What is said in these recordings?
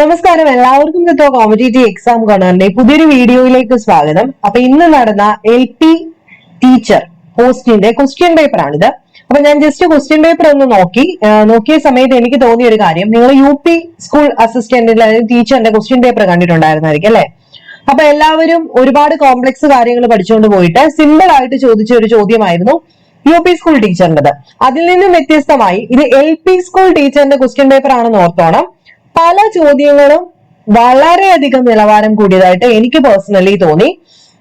നമസ്കാരം. എല്ലാവർക്കും ഇന്നത്തെ കോമ്പറ്റേറ്റീവ് എക്സാം കോർണറിന്റെ പുതിയൊരു വീഡിയോയിലേക്ക് സ്വാഗതം. അപ്പൊ ഇന്ന് നടന്ന എൽ പി ടീച്ചർ പോസ്റ്റിന്റെ ക്വസ്റ്റ്യൻ പേപ്പർ ആണിത്. അപ്പൊ ഞാൻ ജസ്റ്റ് ക്വസ്റ്റ്യൻ പേപ്പർ ഒന്ന് നോക്കി. നോക്കിയ സമയത്ത് എനിക്ക് തോന്നിയ ഒരു കാര്യം നിങ്ങൾ യു പി സ്കൂൾ അസിസ്റ്റന്റിന്റെ അല്ലെങ്കിൽ ടീച്ചറിന്റെ ക്വസ്റ്റ്യൻ പേപ്പർ കണ്ടിട്ടുണ്ടായിരുന്നായിരിക്കും അല്ലെ? അപ്പൊ എല്ലാവരും ഒരുപാട് കോംപ്ലക്സ് കാര്യങ്ങൾ പഠിച്ചുകൊണ്ട് പോയിട്ട് സിമ്പിൾ ആയിട്ട് ചോദിച്ച ഒരു ചോദ്യമായിരുന്നു യു പി സ്കൂൾ ടീച്ചറിന്റേത് അതിൽ നിന്നും വ്യത്യസ്തമായി ഇത് എൽ പി സ്കൂൾ ടീച്ചറിന്റെ ക്വസ്റ്റ്യൻ പേപ്പർ ആണെന്ന് ഓർത്തോണം. പല ചോദ്യങ്ങളും വളരെയധികം നിലവാരം കൂടിയതായിട്ട് എനിക്ക് പേഴ്സണലി തോന്നി.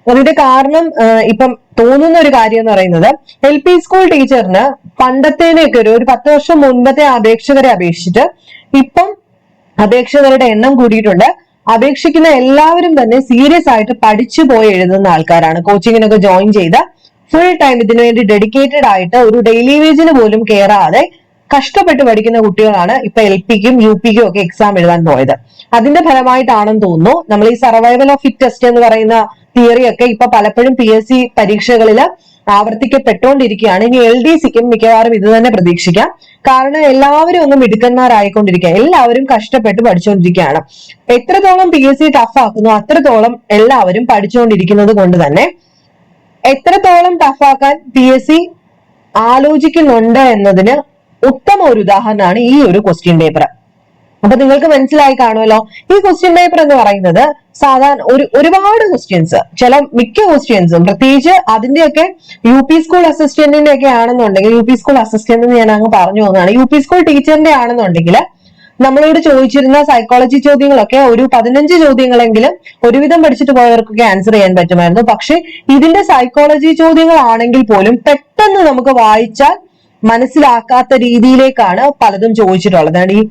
അതിന്റെ കാരണം ഇപ്പം തോന്നുന്ന ഒരു കാര്യം എന്ന് പറയുന്നത് എൽ പി സ്കൂൾ ടീച്ചറിന് പണ്ടത്തേനെയൊക്കെ ഒരു ഒരു പത്ത് വർഷം മുൻപത്തെ അപേക്ഷകരെ അപേക്ഷിച്ചിട്ട് ഇപ്പം അപേക്ഷകരുടെ എണ്ണം കൂടിയിട്ടുണ്ട്. അപേക്ഷിക്കുന്ന എല്ലാവരും തന്നെ സീരിയസ് ആയിട്ട് പഠിച്ചു പോയി എഴുതുന്ന ആൾക്കാരാണ്. കോച്ചിങ്ങിനൊക്കെ ജോയിൻ ചെയ്ത് ഫുൾ ടൈം ഇതിനു വേണ്ടി ഡെഡിക്കേറ്റഡ് ആയിട്ട് ഒരു ഡെയിലി വേജിന് പോലും കയറാതെ കഷ്ടപ്പെട്ട് പഠിക്കുന്ന കുട്ടികളാണ് ഇപ്പൊ എൽ പിക്കും യു പിക്കും ഒക്കെ എക്സാം എഴുതാൻ പോയത്. അതിന്റെ ഫലമായിട്ടാണെന്ന് തോന്നുന്നു. നമ്മൾ ഈ സർവൈവൽ ഓഫ് ഫിറ്റ് ടെസ്റ്റ് എന്ന് പറയുന്ന തിയറി ഒക്കെ ഇപ്പൊ പലപ്പോഴും പി എസ് സി പരീക്ഷകളിൽ ആവർത്തിക്കപ്പെട്ടുകൊണ്ടിരിക്കുകയാണ്. ഇനി എൽ ഡി സിക്കും മിക്കവാറും ഇത് തന്നെ പ്രതീക്ഷിക്കാം. കാരണം എല്ലാവരും ഒന്ന് മിടുക്കന്മാരായിക്കൊണ്ടിരിക്കുക. എല്ലാവരും കഷ്ടപ്പെട്ട് പഠിച്ചുകൊണ്ടിരിക്കുകയാണ്. എത്രത്തോളം പി എസ് സി ടഫ് ആക്കുന്നു അത്രത്തോളം എല്ലാവരും പഠിച്ചുകൊണ്ടിരിക്കുന്നത് കൊണ്ട് തന്നെ എത്രത്തോളം ടഫാക്കാൻ പി എസ് സി ആലോചിക്കുന്നുണ്ട് എന്നതിന് ഉത്തമ ഒരു ഉദാഹരണമാണ് ഈ ഒരു ക്വസ്റ്റ്യൻ പേപ്പർ അപ്പൊ നിങ്ങൾക്ക് മനസ്സിലായി കാണുമല്ലോ. ഈ ക്വസ്റ്റ്യൻ പേപ്പർ എന്ന് പറയുന്നത് സാധാരണ ഒരു ഒരുപാട് ക്വസ്റ്റ്യൻസ് ചില മിക്ക ക്വസ്റ്റ്യൻസും പ്രത്യേകിച്ച് അതിന്റെയൊക്കെ യു പി സ്കൂൾ അസിസ്റ്റന്റിന്റെ ഒക്കെ ആണെന്നുണ്ടെങ്കിൽ യു പി സ്കൂൾ അസിസ്റ്റന്റ് ഞാൻ അങ്ങ് പറഞ്ഞു പോകുന്നതാണ്. യു പി സ്കൂൾ ടീച്ചറിന്റെ ആണെന്നുണ്ടെങ്കിൽ നമ്മളോട് ചോദിച്ചിരുന്ന സൈക്കോളജി ചോദ്യങ്ങളൊക്കെ ഒരു പതിനഞ്ച് ചോദ്യങ്ങളെങ്കിലും ഒരുവിധം പഠിച്ചിട്ട് പോയവർക്കൊക്കെ ആൻസർ ചെയ്യാൻ പറ്റുമായിരുന്നു. പക്ഷെ ഇതിന്റെ സൈക്കോളജി ചോദ്യങ്ങളാണെങ്കിൽ പോലും പെട്ടെന്ന് നമുക്ക് വായിച്ചാൽ മനസ്സിലാക്കാത്ത രീതിയിലേക്കാണ് പലതും ചോദിച്ചിട്ടുള്ളത്. അതാണ് ഈ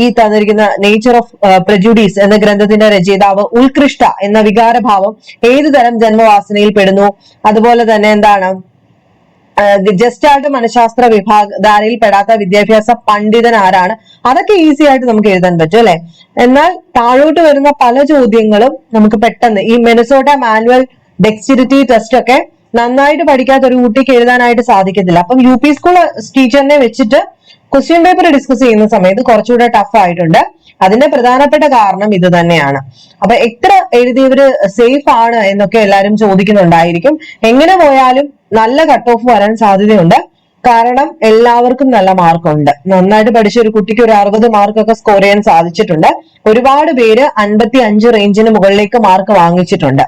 ഈ തന്നിരിക്കുന്ന നേച്ചർ ഓഫ് പ്രജുഡീസ് എന്ന ഗ്രന്ഥത്തിന്റെ രചയിതാവ് ഉത്കൃഷ്ട എന്ന വികാരഭാവം ഏതു തരം ജന്മവാസനയിൽ പെടുന്നു? അതുപോലെ തന്നെ എന്താണ്? ജസ്റ്റായിട്ട് മനഃശാസ്ത്ര വിഭാഗ ധാരയിൽ പെടാത്ത വിദ്യാഭ്യാസ പണ്ഡിതൻ ആരാണ്? അതൊക്കെ ഈസി ആയിട്ട് നമുക്ക് എഴുതാൻ പറ്റും അല്ലെ? എന്നാൽ താഴോട്ട് വരുന്ന പല ചോദ്യങ്ങളും നമുക്ക് പെട്ടെന്ന് ഈ മെനസോട്ട മാനുവൽ ഡെക്സ്റ്റിരിറ്റി ടെസ്റ്റ് ഒക്കെ നന്നായിട്ട് പഠിക്കാത്ത ഒരു കുട്ടിക്ക് എഴുതാനായിട്ട് സാധിക്കത്തില്ല. അപ്പം യു പി സ്കൂൾ ടീച്ചറിനെ വെച്ചിട്ട് ക്വസ്റ്റ്യൻ പേപ്പർ ഡിസ്കസ് ചെയ്യുന്ന സമയത്ത് കുറച്ചുകൂടെ ടഫ് ആയിട്ടുണ്ട്. അതിന്റെ പ്രധാനപ്പെട്ട കാരണം ഇത് തന്നെയാണ്. അപ്പൊ എത്ര എഴുതിയവര് സേഫ് ആണ് എന്നൊക്കെ എല്ലാവരും ചോദിക്കുന്നുണ്ടായിരിക്കും. എങ്ങനെ പോയാലും നല്ല കട്ട് ഓഫ് വരാൻ സാധ്യതയുണ്ട്. കാരണം എല്ലാവർക്കും നല്ല മാർക്കുണ്ട്. നന്നായിട്ട് പഠിച്ച ഒരു കുട്ടിക്ക് ഒരു അറുപത് മാർക്കൊക്കെ സ്കോർ ചെയ്യാൻ സാധിച്ചിട്ടുണ്ട്. ഒരുപാട് പേര് അൻപത്തി അഞ്ച് റേഞ്ചിന് മുകളിലേക്ക് മാർക്ക് വാങ്ങിച്ചിട്ടുണ്ട്.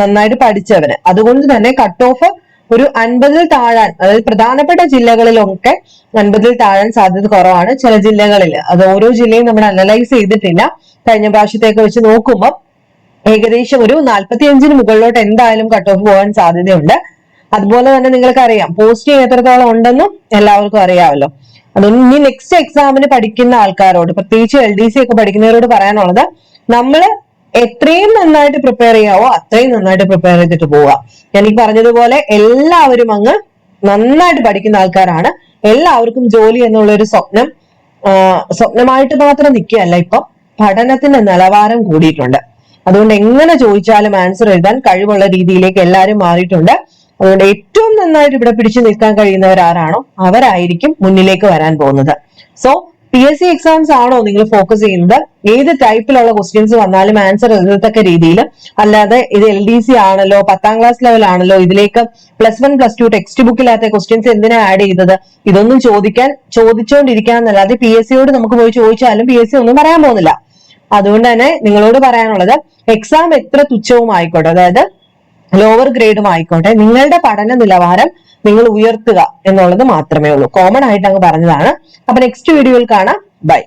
നന്നായിട്ട് പഠിച്ചവന് അതുകൊണ്ട് തന്നെ കട്ട് ഓഫ് ഒരു അൻപതിൽ താഴാൻ അതായത് പ്രധാനപ്പെട്ട ജില്ലകളിലൊക്കെ അൻപതിൽ താഴാൻ സാധ്യത കുറവാണ്. ചില ജില്ലകളിൽ അത് ഓരോ ജില്ലയും നമ്മൾ അനലൈസ് ചെയ്തിട്ടില്ല. കഴിഞ്ഞ പ്രാവശ്യത്തേക്ക് വെച്ച് നോക്കുമ്പോൾ ഏകദേശം ഒരു നാൽപ്പത്തി അഞ്ചിന് മുകളിലോട്ട് എന്തായാലും കട്ട് ഓഫ് പോകാൻ സാധ്യതയുണ്ട്. അതുപോലെ തന്നെ നിങ്ങൾക്ക് അറിയാം പോസ്റ്റിംഗ് എത്രത്തോളം ഉണ്ടെന്നും എല്ലാവർക്കും അറിയാമല്ലോ. അതുകൊണ്ട് ഇനി നെക്സ്റ്റ് എക്സാമിന് പഠിക്കുന്ന ആൾക്കാരോട് പ്രത്യേകിച്ച് എൽ ഡി സി ഒക്കെ പഠിക്കുന്നവരോട് പറയാനുള്ളത് നമ്മൾ എത്രയും നന്നായിട്ട് പ്രിപ്പയർ ചെയ്യാവോ അത്രയും നന്നായിട്ട് പ്രിപ്പയർ ചെയ്തിട്ട് പോവുക. ഞാൻ പറഞ്ഞതുപോലെ എല്ലാവരും അങ്ങ് നന്നായിട്ട് പഠിക്കുന്ന ആൾക്കാരാണ്. എല്ലാവർക്കും ജോലി എന്നുള്ള ഒരു സ്വപ്നം സ്വപ്നമായിട്ട് മാത്രം നിൽക്കുകയല്ല ഇപ്പം പഠനത്തിന്റെ നിലവാരം കൂടിയിട്ടുണ്ട്. അതുകൊണ്ട് എങ്ങനെ ചോദിച്ചാലും ആൻസർ എഴുതാൻ കഴിവുള്ള രീതിയിലേക്ക് എല്ലാവരും മാറിയിട്ടുണ്ട്. അതുകൊണ്ട് ഏറ്റവും നന്നായിട്ട് ഇവിടെ പിടിച്ചു നിൽക്കാൻ കഴിയുന്നവർ ആരാണോ അവരായിരിക്കും മുന്നിലേക്ക് വരാൻ പോകുന്നത്. So P S C exams ആണോ നിങ്ങൾ ഫോക്കസ് ചെയ്യുന്നത്? ഏത് ടൈപ്പിലുള്ള ക്വസ്റ്റ്യൻസ് വന്നാലും ആൻസർ എഴുതത്തക്ക രീതിയിൽ അല്ലാതെ ഇത് എൽ ഡി സി ആണല്ലോ പത്താം ക്ലാസ് ലെവൽ ആണല്ലോ ഇതിലേക്ക് plus one plus two text ബുക്കിലാത്ത questions എന്തിനാ ആഡ് ചെയ്തത്? ഇതൊന്നും ചോദിക്കാൻ ചോദിച്ചുകൊണ്ടിരിക്കാൻ അല്ലാതെ പി എസ് സിയോട് നമുക്ക് പോയി ചോദിച്ചാലും പി എസ് സി ഒന്നും പറയാൻ പോകുന്നില്ല. അതുകൊണ്ട് തന്നെ നിങ്ങളോട് പറയാനുള്ളത് എക്സാം എത്ര തുച്ഛവും ആയിക്കോട്ടെ അതായത് ലോവർ ഗ്രേഡും ആയിക്കോട്ടെ. നിങ്ങളുടെ പഠന നിലവാരം നിങ്ങൾ ഉയർത്തുക എന്നുള്ളത് മാത്രമേ ഉള്ളൂ. കോമൺ ആയിട്ട് അങ്ങ് പറഞ്ഞതാണ്. അപ്പൊ നെക്സ്റ്റ് വീഡിയോയിൽ കാണാം. ബൈ